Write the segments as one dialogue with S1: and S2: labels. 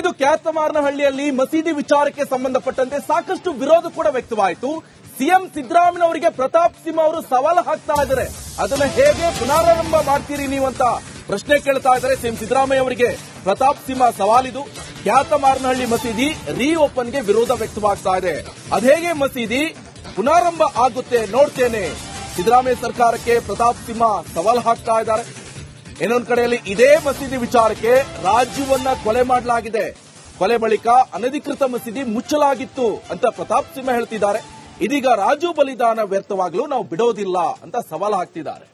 S1: ಇದು ಕ್ಯಾತಮಾರನಹಳ್ಳಿಯಲ್ಲಿ ಮಸೀದಿ ವಿಚಾರಕ್ಕೆ ಸಂಬಂಧಪಟ್ಟಂತೆ ಸಾಕಷ್ಟು ವಿರೋಧ ಕೂಡ ವ್ಯಕ್ತವಾಯಿತು. ಸಿಎಂ ಸಿದ್ದರಾಮಯ್ಯನವರಿಗೆ ಪ್ರತಾಪ್ ಸಿಂಹ ಅವರು ಸವಾಲು ಹಾಕ್ತಾ ಇದ್ದಾರೆ. ಅದನ್ನ ಹೇಗೆ ಪುನರಾರಂಭ ಮಾಡ್ತೀರಿ ನೀವು ಅಂತ ಪ್ರಶ್ನೆ ಕೇಳ್ತಾ ಇದ್ದಾರೆ ಸಿಎಂ ಸಿದ್ದರಾಮಯ್ಯ ಅವರಿಗೆ. ಪ್ರತಾಪ್ ಸಿಂಹ ಸವಾಲಿದು ಕ್ಯಾತಮಾರನಹಳ್ಳಿ ಮಸೀದಿ ರೀ ಓಪನ್ಗೆ ವಿರೋಧ ವ್ಯಕ್ತವಾಗ್ತಾ ಇದೆ. ಅದೇಗೆ ಮಸೀದಿ ಪುನಾರಂಭ ಆಗುತ್ತೆ ನೋಡ್ತೇನೆ. ಸಿದ್ದರಾಮಯ್ಯ ಸರ್ಕಾರಕ್ಕೆ ಪ್ರತಾಪ್ ಸಿಂಹ ಸವಾಲು ಹಾಕ್ತಾ ಇದ್ದಾರೆ. ಇನ್ನೊಂದು ಕಡೆಯಲ್ಲಿ ಇದೇ ಮಸೀದಿ ವಿಚಾರಕ್ಕೆ ರಾಜ್ಯವನ್ನ ಕೊಲೆ ಮಾಡಲಾಗಿದೆ. ಕೊಲೆ ಬಳಿಕ ಅನಧಿಕೃತ ಮಸೀದಿ ಮುಚ್ಚಲಾಗಿತ್ತು ಅಂತ ಪ್ರತಾಪ್ ಸಿಂಹ ಹೇಳ್ತಿದ್ದಾರೆ. ಇದೀಗ ರಾಜು ಬಲಿದಾನ ವ್ಯರ್ಥವಾಗಲು ನಾವು ಬಿಡೋದಿಲ್ಲ ಅಂತ ಸವಾಲು ಹಾಕ್ತಿದ್ದಾರೆ.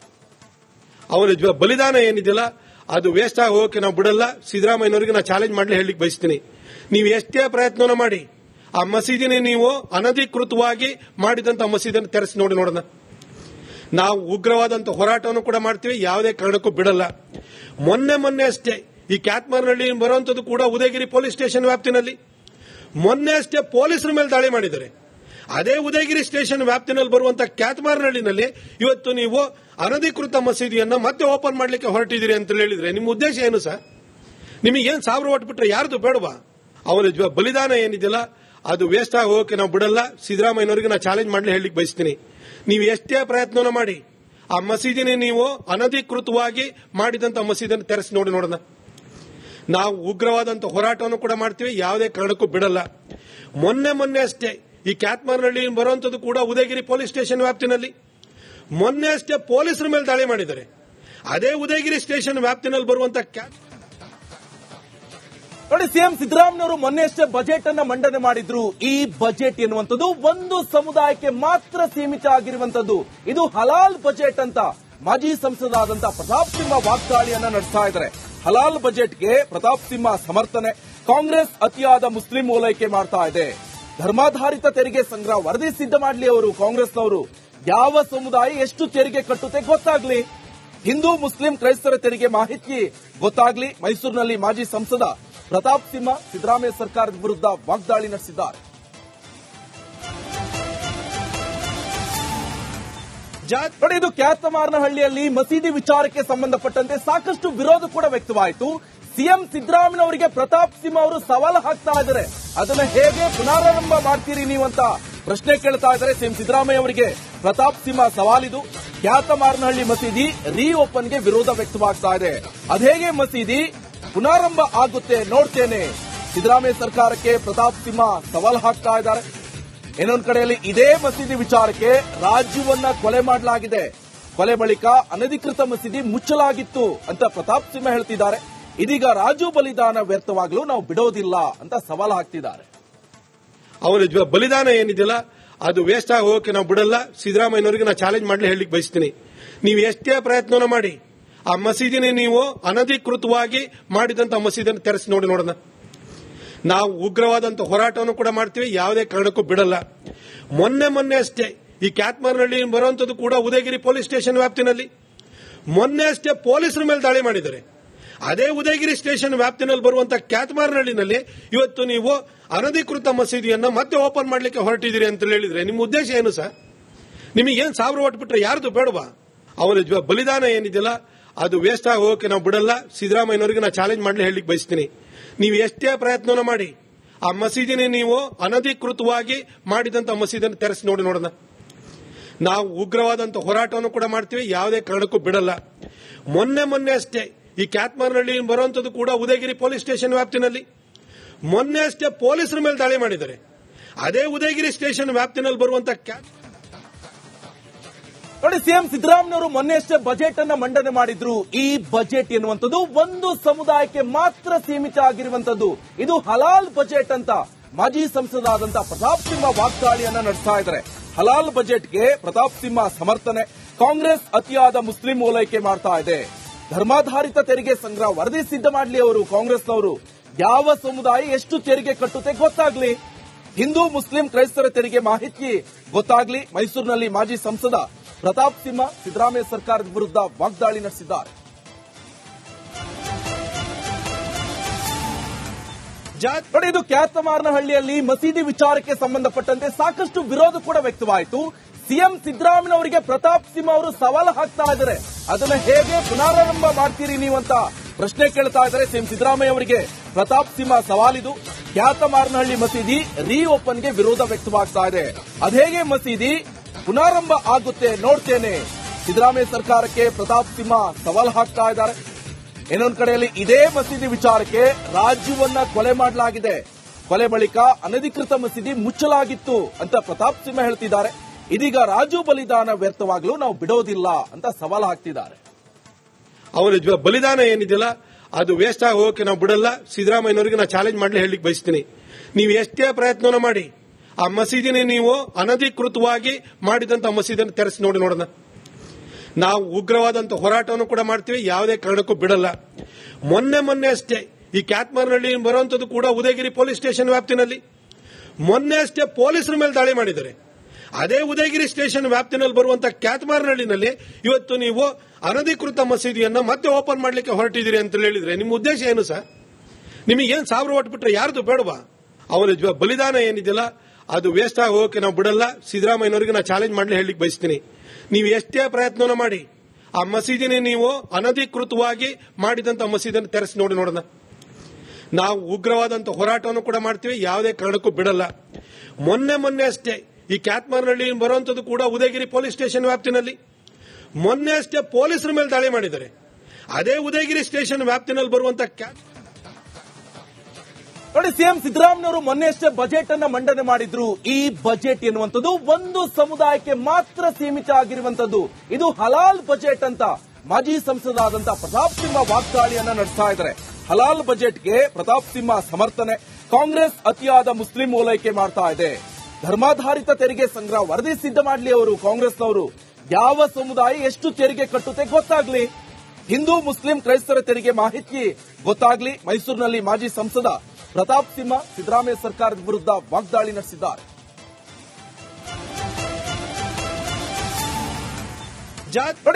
S2: ಅವರ ಬಲಿದಾನ ಏನಿದೆಯಲ್ಲ, ಅದು ವೇಸ್ಟ್ ಆಗಿ ಹೋಗಕ್ಕೆ ನಾವು ಬಿಡಲ್ಲ. ಸಿದ್ದರಾಮಯ್ಯನವರಿಗೆ ನಾನು ಚಾಲೆಂಜ್ ಮಾಡಲಿ ಹೇಳಲಿಕ್ಕೆ ಬಯಸ್ತೀನಿ. ನೀವು ಎಷ್ಟೇ ಪ್ರಯತ್ನನ ಮಾಡಿ. ಆ ಮಸೀದಿನ ನೀವು ಅನಧಿಕೃತವಾಗಿ ಮಾಡಿದಂತ ಮಸೀದಿಯನ್ನು ತೆರೆಸಿ ನೋಡಿ ನೋಡೋಣ. ನಾವು ಉಗ್ರವಾದಂತ ಹೋರಾಟವನ್ನು ಕೂಡ ಮಾಡ್ತೀವಿ, ಯಾವುದೇ ಕಾರಣಕ್ಕೂ ಬಿಡಲ್ಲ. ಮೊನ್ನೆ ಮೊನ್ನೆ ಅಷ್ಟೇ, ಈ ಕ್ಯಾತ್ಮಾರ್ನಹಳ್ಳಿ ಬರುವಂತದ್ದು ಕೂಡ ಉದಯಗಿರಿ ಪೊಲೀಸ್ ಸ್ಟೇಷನ್ ವ್ಯಾಪ್ತಿನಲ್ಲಿ. ಮೊನ್ನೆ ಅಷ್ಟೇ ಪೊಲೀಸರ ಮೇಲೆ ದಾಳಿ ಮಾಡಿದ್ದಾರೆ. ಅದೇ ಉದಯಗಿರಿ ಸ್ಟೇಷನ್ ವ್ಯಾಪ್ತಿನಲ್ಲಿ ಬರುವಂತ ಕ್ಯಾತ್ಮಾರ್ನಹಳ್ಳಿನಲ್ಲಿ ಇವತ್ತು ನೀವು ಅನಧಿಕೃತ ಮಸೀದಿಯನ್ನ ಮತ್ತೆ ಓಪನ್ ಮಾಡ್ಲಿಕ್ಕೆ ಹೊರಟಿದ್ದೀರಿ ಅಂತ ಹೇಳಿದ್ರೆ ನಿಮ್ಮ ಉದ್ದೇಶ ಏನು ಸರ್? ನಿಮಗೇನು ಸಾವಿರ ಓಟ್ ಬಿಟ್ರೆ ಯಾರ್ದು ಬೇಡವಾ? ಅವನ ಬಲಿದಾನ ಏನಿದೆಯಲ್ಲ, ಅದು ವೇಸ್ಟ್ ಆಗಿ ಹೋಗಕ್ಕೆ ನಾವು ಬಿಡಲ್ಲ. ಸಿದ್ದರಾಮಯ್ಯನವರಿಗೆ ನಾನು ಚಾಲೆಂಜ್ ಮಾಡಲಿ ಹೇಳಲಿಕ್ಕೆ ಬಯಸ್ತೀನಿ. ನೀವು ಎಷ್ಟೇ ಪ್ರಯತ್ನ ಮಾಡಿ. ಆ ಮಸೀದಿನ ನೀವು ಅನಧಿಕೃತವಾಗಿ ಮಾಡಿದಂತ ಮಸೀದಿಯನ್ನು ತೆರೆಸಿ ನೋಡಿ ನೋಡೋಣ. ನಾವು ಉಗ್ರವಾದಂತ ಹೋರಾಟವನ್ನು ಕೂಡ ಮಾಡ್ತೀವಿ, ಯಾವುದೇ ಕಾರಣಕ್ಕೂ ಬಿಡಲ್ಲ. ಮೊನ್ನೆ ಮೊನ್ನೆ ಅಷ್ಟೇ, ಈ ಕ್ಯಾತ್ಮಾರ್ನಹಳ್ಳಿ ಬರುವಂತದ್ದು ಕೂಡ ಉದಯಗಿರಿ ಪೊಲೀಸ್ ಸ್ಟೇಷನ್ ವ್ಯಾಪ್ತಿನಲ್ಲಿ. ಮೊನ್ನೆ ಅಷ್ಟೇ ಪೊಲೀಸರ ಮೇಲೆ ದಾಳಿ ಮಾಡಿದ್ದಾರೆ. ಅದೇ ಉದಯಗಿರಿ ಸ್ಟೇಷನ್ ವ್ಯಾಪ್ತಿನಲ್ಲಿ ಬರುವಂತ ಕ್ಯಾತ್
S1: ನೋಡಿ, ಸಿಎಂ ಸಿದ್ದರಾಮಯ್ಯವರು ಮೊನ್ನೆಯಷ್ಟೇ ಬಜೆಟ್ ಅನ್ನ ಮಂಡನೆ ಮಾಡಿದ್ರು, ಈ ಬಜೆಟ್ ಎನ್ನುವಂಥದ್ದು ಒಂದು ಸಮುದಾಯಕ್ಕೆ ಮಾತ್ರ ಸೀಮಿತ ಆಗಿರುವಂತದ್ದು ಇದು ಹಲಾಲ್ ಬಜೆಟ್ ಅಂತ ಮಾಜಿ ಸಂಸದಾದಂತ ಪ್ರತಾಪ್ ಸಿಂಹ ವಾಗ್ದಾಳಿಯನ್ನ ನಡೆಸ್ತಾ ಇದ್ದಾರೆ. ಹಲಾಲ್ ಬಜೆಟ್ಗೆ ಪ್ರತಾಪ್ ಸಿಂಹ ಸಮರ್ಥನೆ, ಕಾಂಗ್ರೆಸ್ ಅತಿಯಾದ ಮುಸ್ಲಿಂ ಓಲೈಕೆ ಮಾಡ್ತಾ ಇದೆ. ಧರ್ಮಾಧಾರಿತ ತೆರಿಗೆ ಸಂಗ್ರಹ ವರದಿ ಸಿದ್ಧ ಮಾಡಲಿ ಅವರು, ಕಾಂಗ್ರೆಸ್ನವರು. ಯಾವ ಸಮುದಾಯ ಎಷ್ಟು ತೆರಿಗೆ ಕಟ್ಟುತ್ತೆ ಗೊತ್ತಾಗ್ಲಿ. ಹಿಂದೂ ಮುಸ್ಲಿಂ ಕ್ರೈಸ್ತರ ತೆರಿಗೆ ಮಾಹಿತಿ ಗೊತ್ತಾಗ್ಲಿ. ಮೈಸೂರಿನಲ್ಲಿ ಮಾಜಿ ಸಂಸದ ಪ್ರತಾಪ್ ಸಿಂಹ ಸಿದ್ದರಾಮಯ್ಯ ಸರ್ಕಾರದ ವಿರುದ್ಧ ವಾಗ್ದಾಳಿ ನಡೆಸಿದ್ದಾರೆ. ಇದು ಕ್ಯಾತಮಾರನಹಳ್ಳಿಯಲ್ಲಿ ಮಸೀದಿ ವಿಚಾರಕ್ಕೆ ಸಂಬಂಧಪಟ್ಟಂತೆ ಸಾಕಷ್ಟು ವಿರೋಧ ಕೂಡ ವ್ಯಕ್ತವಾಯಿತು. ಸಿಎಂ ಸಿದ್ದರಾಮಯ್ಯನವರಿಗೆ ಪ್ರತಾಪ್ ಸಿಂಹ ಅವರು ಸವಾಲು ಹಾಕ್ತಾ ಇದ್ದಾರೆ. ಅದನ್ನ ಹೇಗೆ ಪುನರಾರಂಭ ಮಾಡ್ತೀರಿ ನೀವು ಅಂತ ಪ್ರಶ್ನೆ ಕೇಳ್ತಾ ಇದ್ದಾರೆ ಸಿಎಂ ಸಿದ್ದರಾಮಯ್ಯ ಅವರಿಗೆ. ಪ್ರತಾಪ್ ಸಿಂಹ ಸವಾಲಿದು. ಕ್ಯಾತಮಾರನಹಳ್ಳಿ ಮಸೀದಿ ರೀ ಓಪನ್ಗೆ ವಿರೋಧ ವ್ಯಕ್ತವಾಗ್ತಾ ಇದೆ. ಅದೇಗೆ ಮಸೀದಿ? ಪುನಾರಂಭ ಆಗುತ್ತೆ, ನೋಡ್ತೇನೆ. ಸಿದ್ದರಾಮಯ್ಯ ಸರ್ಕಾರಕ್ಕೆ ಪ್ರತಾಪ್ ಸಿಂಹ ಸವಾಲು ಹಾಕ್ತಾ ಇದ್ದಾರೆ. ಇನ್ನೊಂದು ಕಡೆಯಲ್ಲಿ ಇದೇ ಮಸೀದಿ ವಿಚಾರಕ್ಕೆ ರಾಜ್ಯವನ್ನ ಕೊಲೆ ಮಾಡಲಾಗಿದೆ. ಕೊಲೆ ಬಳಿಕ ಅನಧಿಕೃತ ಮಸೀದಿ ಮುಚ್ಚಲಾಗಿತ್ತು ಅಂತ ಪ್ರತಾಪ್ ಸಿಂಹ ಹೇಳ್ತಿದ್ದಾರೆ. ಇದೀಗ ರಾಜು ಬಲಿದಾನ ವ್ಯರ್ಥವಾಗಲು ನಾವು ಬಿಡೋದಿಲ್ಲ ಅಂತ ಸವಾಲು ಹಾಕ್ತಿದ್ದಾರೆ.
S2: ಅವರ ಬಲಿದಾನ ಏನಿದೆಯಲ್ಲ, ಅದು ವೇಸ್ಟ್ ಆಗಿ ಹೋಗಕ್ಕೆ ನಾವು ಬಿಡಲ್ಲ. ಸಿದ್ದರಾಮಯ್ಯನವರಿಗೆ ನಾನು ಚಾಲೆಂಜ್ ಮಾಡಲಿ ಹೇಳಲಿಕ್ಕೆ ಬಯಸ್ತೀನಿ. ನೀವು ಎಷ್ಟೇ ಪ್ರಯತ್ನನ ಮಾಡಿ ಆ ಮಸೀದಿನೇ ನೀವು ಅನಧಿಕೃತವಾಗಿ ಮಾಡಿದಂತ ಮಸೀದಿಯನ್ನು ತೆರೆಸಿ ನೋಡಿ ನೋಡೋಣ. ನಾವು ಉಗ್ರವಾದಂತ ಹೋರಾಟವನ್ನು ಕೂಡ ಮಾಡ್ತೀವಿ, ಯಾವುದೇ ಕಾರಣಕ್ಕೂ ಬಿಡಲ್ಲ. ಮೊನ್ನೆ ಮೊನ್ನೆ ಅಷ್ಟೇ, ಈ ಕ್ಯಾತ್ಮಾರ್ನಹಳ್ಳಿ ಬರುವಂತದ್ದು ಕೂಡ ಉದಯಗಿರಿ ಪೊಲೀಸ್ ಸ್ಟೇಷನ್ ವ್ಯಾಪ್ತಿನಲ್ಲಿ. ಮೊನ್ನೆ ಅಷ್ಟೇ ಪೊಲೀಸರ ಮೇಲೆ ದಾಳಿ ಮಾಡಿದ್ದಾರೆ. ಅದೇ ಉದಯಗಿರಿ ಸ್ಟೇಷನ್ ವ್ಯಾಪ್ತಿನಲ್ಲಿ ಬರುವಂತ ಕ್ಯಾತ್ಮಾರ್ನಹಳ್ಳಿನಲ್ಲಿ ಇವತ್ತು ನೀವು ಅನಧಿಕೃತ ಮಸೀದಿಯನ್ನು ಮತ್ತೆ ಓಪನ್ ಮಾಡಲಿಕ್ಕೆ ಹೊರಟಿದ್ದೀರಿ ಅಂತ ಹೇಳಿದ್ರೆ ನಿಮ್ಮ ಉದ್ದೇಶ ಏನು ಸರ್? ನಿಮಗೇನು ಸಾವಿರ ಓಟ್ ಬಿಟ್ಟರೆ ಯಾರ್ದು ಬೇಡವಾ? ಅವರ ಬಲಿದಾನ ಏನಿದೆಯಲ್ಲ? ಅದು ವೇಸ್ಟ್ ಆಗಿ ಹೋಗಕ್ಕೆ ನಾವು ಬಿಡಲ್ಲ. ಸಿದ್ದರಾಮಯ್ಯನವರಿಗೆ ನಾನು ಚಾಲೆಂಜ್ ಮಾಡಲಿ ಹೇಳಲಿಕ್ಕೆ ಬಯಸ್ತೀನಿ. ನೀವು ಎಷ್ಟೇ ಪ್ರಯತ್ನ ಮಾಡಿ. ಆ ಮಸೀದಿನ ನೀವು ಅನಧಿಕೃತವಾಗಿ ಮಾಡಿದಂತ ಮಸೀದಿಯನ್ನು ತೆರೆಸಿ ನೋಡಿ ನೋಡೋಣ. ನಾವು ಉಗ್ರವಾದಂತ ಹೋರಾಟವನ್ನು ಕೂಡ ಮಾಡ್ತೀವಿ, ಯಾವುದೇ ಕಾರಣಕ್ಕೂ ಬಿಡಲ್ಲ. ಮೊನ್ನೆ ಮೊನ್ನೆ ಅಷ್ಟೇ, ಈ ಕ್ಯಾತ್ಮಾರ್ನಹಳ್ಳಿ ಬರುವಂತದ್ದು ಕೂಡ ಉದಯಗಿರಿ ಪೊಲೀಸ್ ಸ್ಟೇಷನ್ ವ್ಯಾಪ್ತಿನಲ್ಲಿ. ಮೊನ್ನೆ ಅಷ್ಟೇ ಪೊಲೀಸರ ಮೇಲೆ ದಾಳಿ ಮಾಡಿದ್ದಾರೆ. ಅದೇ ಉದಯಗಿರಿ ಸ್ಟೇಷನ್ ವ್ಯಾಪ್ತಿನಲ್ಲಿ ಬರುವಂತ ಕ್ಯಾತ್
S1: ನೋಡಿ ಸಿಎಂ ಸಿದ್ದರಾಮಯ್ಯವರು ಮೊನ್ನೆಯಷ್ಟೇ ಬಜೆಟ್ ಅನ್ನ ಮಂಡನೆ ಮಾಡಿದ್ರು. ಈ ಬಜೆಟ್ ಎನ್ನುವಂಥದ್ದು ಒಂದು ಸಮುದಾಯಕ್ಕೆ ಮಾತ್ರ ಸೀಮಿತ ಆಗಿರುವಂತದ್ದು ಇದು ಹಲಾಲ್ ಬಜೆಟ್ ಅಂತ ಮಾಜಿ ಸಂಸದಾದಂತ ಪ್ರತಾಪ್ ಸಿಂಹ ವಾಗ್ದಾಳಿಯನ್ನ ನಡೆಸ್ತಾ ಇದ್ದಾರೆ. ಹಲಾಲ್ ಬಜೆಟ್ಗೆ ಪ್ರತಾಪ್ ಸಿಂಹ ಸಮರ್ಥನೆ, ಕಾಂಗ್ರೆಸ್ ಅತಿಯಾದ ಮುಸ್ಲಿಂ ಓಲೈಕೆ ಮಾಡ್ತಾ ಇದೆ. ಧರ್ಮಾಧಾರಿತ ತೆರಿಗೆ ಸಂಗ್ರಹ ವರದಿ ಸಿದ್ಧ ಮಾಡಲಿ ಅವರು, ಕಾಂಗ್ರೆಸ್ನವರು. ಯಾವ ಸಮುದಾಯ ಎಷ್ಟು ತೆರಿಗೆ ಕಟ್ಟುತ್ತೆ ಗೊತ್ತಾಗ್ಲಿ. ಹಿಂದೂ ಮುಸ್ಲಿಂ ಕ್ರೈಸ್ತರ ತೆರಿಗೆ ಮಾಹಿತಿ ಗೊತ್ತಾಗ್ಲಿ. ಮೈಸೂರಿನಲ್ಲಿ ಮಾಜಿ ಸಂಸದ ಪ್ರತಾಪ್ ಸಿಂಹ ಸಿದ್ದರಾಮಯ್ಯ ಸರ್ಕಾರದ ವಿರುದ್ಧ ವಾಗ್ದಾಳಿ ನಡೆಸಿದ್ದಾರೆ. ಇದು ಕ್ಯಾತಮಾರನಹಳ್ಳಿಯಲ್ಲಿ ಮಸೀದಿ ವಿಚಾರಕ್ಕೆ ಸಂಬಂಧಪಟ್ಟಂತೆ ಸಾಕಷ್ಟು ವಿರೋಧ ಕೂಡ ವ್ಯಕ್ತವಾಯಿತು. ಸಿಎಂ ಸಿದ್ದರಾಮಯ್ಯನವರಿಗೆ ಪ್ರತಾಪ್ ಸಿಂಹ ಅವರು ಸವಾಲು ಹಾಕ್ತಾ ಇದ್ದಾರೆ. ಅದನ್ನ ಹೇಗೆ ಪುನರಾರಂಭ ಮಾಡ್ತೀರಿ ನೀವು ಅಂತ ಪ್ರಶ್ನೆ ಕೇಳ್ತಾ ಇದ್ದಾರೆ ಸಿಎಂ ಸಿದ್ದರಾಮಯ್ಯ ಅವರಿಗೆ. ಪ್ರತಾಪ್ ಸಿಂಹ ಸವಾಲಿದು. ಖ್ಯಾತಮಾರನಹಳ್ಳಿ ಮಸೀದಿ ರೀ ಓಪನ್ಗೆ ವಿರೋಧ ವ್ಯಕ್ತವಾಗ್ತಾ ಇದೆ. ಅದೇಗೆ ಮಸೀದಿ? ಪುನಾರಂಭ ಆಗುತ್ತೆ, ನೋಡ್ತೇನೆ. ಸಿದ್ದರಾಮಯ್ಯ ಸರ್ಕಾರಕ್ಕೆ ಪ್ರತಾಪ್ ಸಿಂಹ ಸವಾಲ್ ಹಾಕ್ತಾ ಇದ್ದಾರೆ. ಇನ್ನೊಂದು ಕಡೆಯಲ್ಲಿ ಇದೇ ಮಸೀದಿ ವಿಚಾರಕ್ಕೆ ರಾಜ್ಯವನ್ನ ಕೊಲೆ ಮಾಡಲಾಗಿದೆ. ಕೊಲೆ ಬಳಿಕ ಅನಧಿಕೃತ ಮಸೀದಿ ಮುಚ್ಚಲಾಗಿತ್ತು ಅಂತ ಪ್ರತಾಪ್ ಸಿಂಹ ಹೇಳ್ತಿದ್ದಾರೆ. ಇದೀಗ ರಾಜು ಬಲಿದಾನ ವ್ಯರ್ಥವಾಗಲು ನಾವು ಬಿಡೋದಿಲ್ಲ ಅಂತ ಸವಾಲ್ ಹಾಕ್ತಿದ್ದಾರೆ.
S2: ಅವರ ಬಲಿದಾನ ಏನಿದೆಯಲ್ಲ, ಅದು ವೇಸ್ಟ್ ಆಗಿ ಹೋಗಕ್ಕೆ ನಾವು ಬಿಡಲ್ಲ. ಸಿದ್ದರಾಮಯ್ಯನವರಿಗೆ ನಾನು ಚಾಲೆಂಜ್ ಮಾಡಲಿ ಹೇಳಲಿಕ್ಕೆ ಬಯಸ್ತೀನಿ. ನೀವು ಎಷ್ಟೇ ಪ್ರಯತ್ನ ಮಾಡಿ ಆ ಮಸೀದಿನ ನೀವು ಅನಧಿಕೃತವಾಗಿ ಮಾಡಿದಂತ ಮಸೀದಿಯನ್ನು ತೆರೆಸಿ ನೋಡಿ ನೋಡೋಣ. ನಾವು ಉಗ್ರವಾದಂತ ಹೋರಾಟವನ್ನು ಕೂಡ ಮಾಡ್ತೀವಿ, ಯಾವುದೇ ಕಾರಣಕ್ಕೂ ಬಿಡಲ್ಲ. ಮೊನ್ನೆ ಮೊನ್ನೆ ಅಷ್ಟೇ, ಈ ಕ್ಯಾತ್ಮಾರ್ನಹಳ್ಳಿ ಬರುವಂತದ್ದು ಕೂಡ ಉದಯಗಿರಿ ಪೊಲೀಸ್ ಸ್ಟೇಷನ್ ವ್ಯಾಪ್ತಿನಲ್ಲಿ. ಮೊನ್ನೆ ಅಷ್ಟೇ ಪೊಲೀಸರ ಮೇಲೆ ದಾಳಿ ಮಾಡಿದ್ದಾರೆ. ಅದೇ ಉದಯಗಿರಿ ಸ್ಟೇಷನ್ ವ್ಯಾಪ್ತಿನಲ್ಲಿ ಬರುವಂತ ಕ್ಯಾತ್ಮಾರ್ನಹಳ್ಳಿನಲ್ಲಿ ಇವತ್ತು ನೀವು ಅನಧಿಕೃತ ಮಸೀದಿಯನ್ನು ಮತ್ತೆ ಓಪನ್ ಮಾಡಲಿಕ್ಕೆ ಹೊರಟಿದ್ದೀರಿ ಅಂತ ಹೇಳಿದ್ರೆ ನಿಮ್ಮ ಉದ್ದೇಶ ಏನು ಸರ್? ನಿಮಗೆ ಏನ್ ಸಾವಿರ ಓಟ್ ಬಿಟ್ಟರೆ ಯಾರ್ದು ಬೇಡವಾ? ಅವರ ಜ- ಬಲಿದಾನ ಏನಿದೆಯಲ್ಲ ಅದು ವೇಸ್ಟ್ ಆಗಿ ಹೋಗಕ್ಕೆ ನಾವು ಬಿಡಲ್ಲ. ಸಿದ್ದರಾಮಯ್ಯನವರಿಗೆ ನಾನು ಚಾಲೆಂಜ್ ಮಾಡಲಿ ಹೇಳಲಿಕ್ಕೆ ಬಯಸ್ತೀನಿ. ನೀವು ಎಷ್ಟೇ ಪ್ರಯತ್ನನ ಮಾಡಿ. ಆ ಮಸೀದಿನ ನೀವು ಅನಧಿಕೃತವಾಗಿ ಮಾಡಿದಂತ ಮಸೀದಿಯನ್ನು ತೆರೆಸಿ ನೋಡಿ ನೋಡೋಣ. ನಾವು ಉಗ್ರವಾದಂತ ಹೋರಾಟವನ್ನು ಕೂಡ ಮಾಡ್ತೀವಿ, ಯಾವುದೇ ಕಾರಣಕ್ಕೂ ಬಿಡಲ್ಲ. ಮೊನ್ನೆ ಮೊನ್ನೆ ಅಷ್ಟೇ, ಈ ಕ್ಯಾತ್ಮಾರ್ನಹಳ್ಳಿ ಬರುವಂತದ್ದು ಕೂಡ ಉದಯಗಿರಿ ಪೊಲೀಸ್ ಸ್ಟೇಷನ್ ವ್ಯಾಪ್ತಿನಲ್ಲಿ. ಮೊನ್ನೆ ಅಷ್ಟೇ ಪೊಲೀಸರ ಮೇಲೆ ದಾಳಿ ಮಾಡಿದ್ದಾರೆ. ಅದೇ ಉದಯಗಿರಿ ಸ್ಟೇಷನ್ ವ್ಯಾಪ್ತಿನಲ್ಲಿ ಬರುವಂತ ಕ್ಯಾತ್
S1: ನೋಡಿ ಸಿಎಂ ಸಿದ್ದರಾಮಯ್ಯವರು ಮೊನ್ನೆ ಅಷ್ಟೇ ಬಜೆಟ್ ಅನ್ನ ಮಂಡನೆ ಮಾಡಿದ್ರು, ಈ ಬಜೆಟ್ ಎನ್ನುವಂಥದ್ದು ಒಂದು ಸಮುದಾಯಕ್ಕೆ ಮಾತ್ರ ಸೀಮಿತ ಆಗಿರುವಂತದ್ದು ಇದು ಹಲಾಲ್ ಬಜೆಟ್ ಅಂತ ಮಾಜಿ ಸಂಸದಾದಂತಹ ಪ್ರತಾಪ್ ಸಿಂಹ ವಾಗ್ದಾಳಿಯನ್ನ ನಡೆಸ್ತಾ ಇದ್ದಾರೆ. ಹಲಾಲ್ ಬಜೆಟ್ಗೆ ಪ್ರತಾಪ್ ಸಿಂಹ ಸಮರ್ಥನೆ. ಕಾಂಗ್ರೆಸ್ ಅತಿಯಾದ ಮುಸ್ಲಿಂ ಓಲೈಕೆ ಮಾಡ್ತಾ ಇದೆ. ಧರ್ಮಾಧಾರಿತ ತೆರಿಗೆ ಸಂಗ್ರಹ ವರದಿ ಸಿದ್ಧ ಮಾಡಲಿ ಅವರು ಕಾಂಗ್ರೆಸ್ನವರು. ಯಾವ ಸಮುದಾಯ ಎಷ್ಟು ತೆರಿಗೆ ಕಟ್ಟುತ್ತೆ ಗೊತ್ತಾಗ್ಲಿ. ಹಿಂದೂ ಮುಸ್ಲಿಂ ಕ್ರೈಸ್ತರ ತೆರಿಗೆ ಮಾಹಿತಿ ಗೊತ್ತಾಗ್ಲಿ. ಮೈಸೂರಿನಲ್ಲಿ ಮಾಜಿ ಸಂಸದ ಪ್ರತಾಪ್ ಸಿಂಹ ಸಿದ್ದರಾಮಯ್ಯ ಸರ್ಕಾರದ ವಿರುದ್ಧ ವಾಗ್ದಾಳಿ ನಡೆಸಿದ್ದಾರೆ.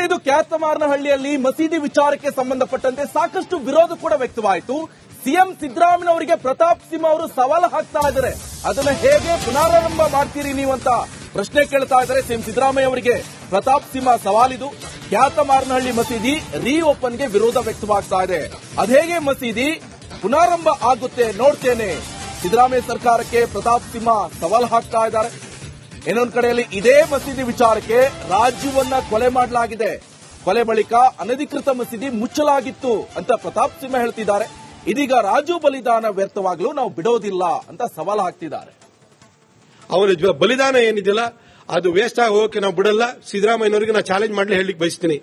S1: ಇದು ಕ್ಯಾತಮಾರನಹಳ್ಳಿಯಲ್ಲಿ ಮಸೀದಿ ವಿಚಾರಕ್ಕೆ ಸಂಬಂಧಪಟ್ಟಂತೆ ಸಾಕಷ್ಟು ವಿರೋಧ ಕೂಡ ವ್ಯಕ್ತವಾಯಿತು. ಸಿಎಂ ಸಿದ್ದರಾಮಯ್ಯನವರಿಗೆ ಪ್ರತಾಪ್ ಸಿಂಹ ಅವರು ಸವಾಲು ಹಾಕ್ತಾ ಇದ್ದಾರೆ. ಅದನ್ನ ಹೇಗೆ ಪುನರಾರಂಭ ಮಾಡ್ತೀರಿ ನೀವು ಅಂತ ಪ್ರಶ್ನೆ ಕೇಳ್ತಾ ಇದ್ದಾರೆ ಸಿಎಂ ಸಿದ್ದರಾಮಯ್ಯ ಅವರಿಗೆ. ಪ್ರತಾಪ್ ಸಿಂಹ ಸವಾಲಿದು. ಕ್ಯಾತಮಾರನಹಳ್ಳಿ ಮಸೀದಿ ರೀ ಓಪನ್ಗೆ ವಿರೋಧ ವ್ಯಕ್ತವಾಗ್ತಾ ಇದೆ. ಅದೇಗೆ ಮಸೀದಿ ಪುನರಾರಂಭ ಆಗುತ್ತೆ, ನೋಡ್ತೇನೆ. ಸಿದ್ದರಾಮಯ್ಯ ಸರ್ಕಾರಕ್ಕೆ ಪ್ರತಾಪ್ ಸಿಂಹ ಸವಾಲು ಹಾಕ್ತಾ ಇದ್ದಾರೆ. ಇನ್ನೊಂದು ಕಡೆಯಲ್ಲಿ ಇದೇ ಮಸೀದಿ ವಿಚಾರಕ್ಕೆ ರಾಜ್ಯವನ್ನ ಕೊಲೆ ಮಾಡಲಾಗಿದೆ. ಕೊಲೆ ಬಳಿಕ ಅನಧಿಕೃತ ಮಸೀದಿ ಮುಚ್ಚಲಾಗಿತ್ತು ಅಂತ ಪ್ರತಾಪ್ ಸಿಂಹ ಹೇಳ್ತಿದ್ದಾರೆ. ಇದೀಗ ರಾಜು ಬಲಿದಾನ ವ್ಯರ್ಥವಾಗಲು ನಾವು ಬಿಡೋದಿಲ್ಲ ಅಂತ ಸವಾಲು ಹಾಕ್ತಿದ್ದಾರೆ.
S2: ಅವರ ಬಲಿದಾನ ಏನಿದೆಯಲ್ಲ, ಅದು ವೇಸ್ಟ್ ಆಗಿ ಹೋಗಕ್ಕೆ ನಾವು ಬಿಡಲ್ಲ. ಸಿದ್ದರಾಮಯ್ಯನವರಿಗೆ ನಾನು ಚಾಲೆಂಜ್ ಮಾಡಲಿ ಹೇಳಲಿಕ್ಕೆ ಬಯಸ್ತೀನಿ.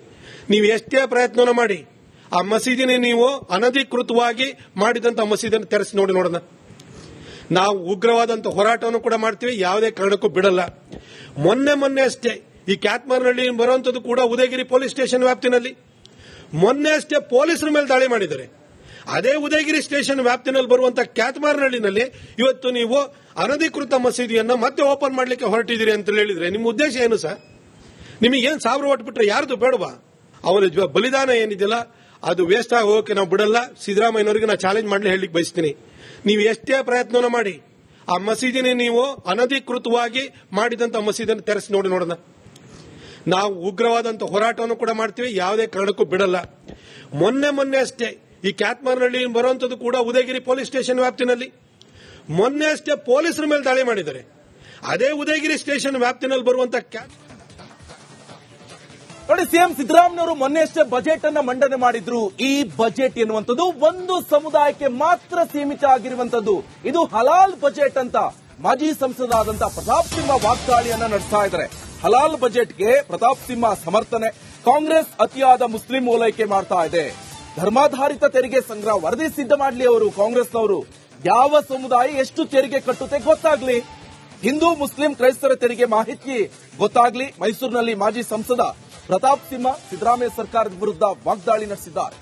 S2: ನೀವು ಎಷ್ಟೇ ಪ್ರಯತ್ನನ ಮಾಡಿ ಆ ಮಸೀದಿನ ನೀವು ಅನಧಿಕೃತವಾಗಿ ಮಾಡಿದಂತ ಮಸೀದಿಯನ್ನು ತೆರೆಸಿ ನೋಡಿ ನೋಡೋಣ. ನಾವು ಉಗ್ರವಾದಂತ ಹೋರಾಟವನ್ನು ಕೂಡ ಮಾಡ್ತೀವಿ, ಯಾವುದೇ ಕಾರಣಕ್ಕೂ ಬಿಡಲ್ಲ. ಮೊನ್ನೆ ಮೊನ್ನೆ ಅಷ್ಟೇ, ಈ ಕ್ಯಾತ್ಮಾರ್ನಹಳ್ಳಿ ಬರುವಂತದ್ದು ಕೂಡ ಉದಯಗಿರಿ ಪೊಲೀಸ್ ಸ್ಟೇಷನ್ ವ್ಯಾಪ್ತಿನಲ್ಲಿ. ಮೊನ್ನೆ ಅಷ್ಟೇ ಪೊಲೀಸರ ಮೇಲೆ ದಾಳಿ ಮಾಡಿದ್ದಾರೆ. ಅದೇ ಉದಯಗಿರಿ ಸ್ಟೇಷನ್ ವ್ಯಾಪ್ತಿನಲ್ಲಿ ಬರುವಂತ ಕ್ಯಾತ್ಮಾರ್ನಹಳ್ಳಿನಲ್ಲಿ ಇವತ್ತು ನೀವು ಅನಧಿಕೃತ ಮಸೀದಿಯನ್ನು ಮತ್ತೆ ಓಪನ್ ಮಾಡಲಿಕ್ಕೆ ಹೊರಟಿದ್ದೀರಿ ಅಂತ ಹೇಳಿದ್ರೆ ನಿಮ್ಮ ಉದ್ದೇಶ ಏನು ಸರ್? ನಿಮಗೇನು ಸಾವಿರ ಓಟ್ ಬಿಟ್ಟರೆ ಯಾರ್ದು ಬೇಡವಾ? ಅವನ ಬಲಿದಾನ ಏನಿದೆಯಲ್ಲ ಅದು ವೇಸ್ಟ್ ಆಗಿ ಹೋಗಕ್ಕೆ ನಾವು ಬಿಡಲ್ಲ. ಸಿದ್ದರಾಮಯ್ಯನವರಿಗೆ ನಾನು ಚಾಲೆಂಜ್ ಮಾಡಲಿ ಹೇಳಲಿಕ್ಕೆ ಬಯಸ್ತೀನಿ. ನೀವು ಎಷ್ಟೇ ಪ್ರಯತ್ನವನ್ನ ಮಾಡಿ, ಆ ಮಸೀದಿನ ನೀವು ಅನಧಿಕೃತವಾಗಿ ಮಾಡಿದಂತ ಮಸೀದಿಯನ್ನು ತೆರೆಸಿ ನೋಡಿ ನೋಡೋಣ. ನಾವು ಉಗ್ರವಾದಂತ ಹೋರಾಟವನ್ನು ಕೂಡ ಮಾಡ್ತೀವಿ, ಯಾವುದೇ ಕಾರಣಕ್ಕೂ ಬಿಡಲ್ಲ. ಮೊನ್ನೆ ಮೊನ್ನೆ ಅಷ್ಟೇ, ಈ ಕ್ಯಾತ್ಮಾರ್ನಹಳ್ಳಿ ಬರುವಂತದ್ದು ಕೂಡ ಉದಯಗಿರಿ ಪೊಲೀಸ್ ಸ್ಟೇಷನ್ ವ್ಯಾಪ್ತಿನಲ್ಲಿ. ಮೊನ್ನೆ ಅಷ್ಟೇ ಪೊಲೀಸರ ಮೇಲೆ ದಾಳಿ ಮಾಡಿದ್ದಾರೆ. ಅದೇ ಉದಯಗಿರಿ ಸ್ಟೇಷನ್ ವ್ಯಾಪ್ತಿನಲ್ಲಿ ಬರುವಂತ ಕ್ಯಾತ್
S1: ನೋಡಿ ಸಿಎಂ ಸಿದ್ದರಾಮಯ್ಯವರು ಮೊನ್ನೆ ಅಷ್ಟೇ ಬಜೆಟ್ ಅನ್ನ ಮಂಡನೆ ಮಾಡಿದ್ರು. ಈ ಬಜೆಟ್ ಎನ್ನುವಂಥದ್ದು ಒಂದು ಸಮುದಾಯಕ್ಕೆ ಮಾತ್ರ ಸೀಮಿತ ಆಗಿರುವಂತದ್ದು ಇದು ಹಲಾಲ್ ಬಜೆಟ್ ಅಂತ ಮಾಜಿ ಸಂಸದರಾದಂತ ಪ್ರತಾಪ್ ಸಿಂಹ ವಾಗ್ದಾಳಿಯನ್ನ ನಡೆಸ್ತಾ ಇದ್ದಾರೆ. ಹಲಾಲ್ ಬಜೆಟ್ಗೆ ಪ್ರತಾಪ್ ಸಿಂಹ ಸಮರ್ಥನೆ, ಕಾಂಗ್ರೆಸ್ ಅತಿಯಾದ ಮುಸ್ಲಿಂ ಓಲೈಕೆ ಮಾಡ್ತಾ ಇದೆ. ಧರ್ಮಾಧಾರಿತ ತೆರಿಗೆ ಸಂಗ್ರಹ ವರದಿ ಸಿದ್ಧ ಮಾಡಲಿ ಅವರು, ಕಾಂಗ್ರೆಸ್ನವರು. ಯಾವ ಸಮುದಾಯ ಎಷ್ಟು ತೆರಿಗೆ ಕಟ್ಟುತ್ತೆ ಗೊತ್ತಾಗ್ಲಿ. ಹಿಂದೂ ಮುಸ್ಲಿಂ ಕ್ರೈಸ್ತರ ತೆರಿಗೆ ಮಾಹಿತಿ ಗೊತ್ತಾಗ್ಲಿ. ಮೈಸೂರಿನಲ್ಲಿ ಮಾಜಿ ಸಂಸದ ಪ್ರತಾಪ್ ಸಿಂಹ ಸಿದ್ದರಾಮಯ್ಯ ಸರ್ಕಾರದ ವಿರುದ್ಧ ವಾಗ್ದಾಳಿ ನಡೆಸಿದ್ದಾರೆ.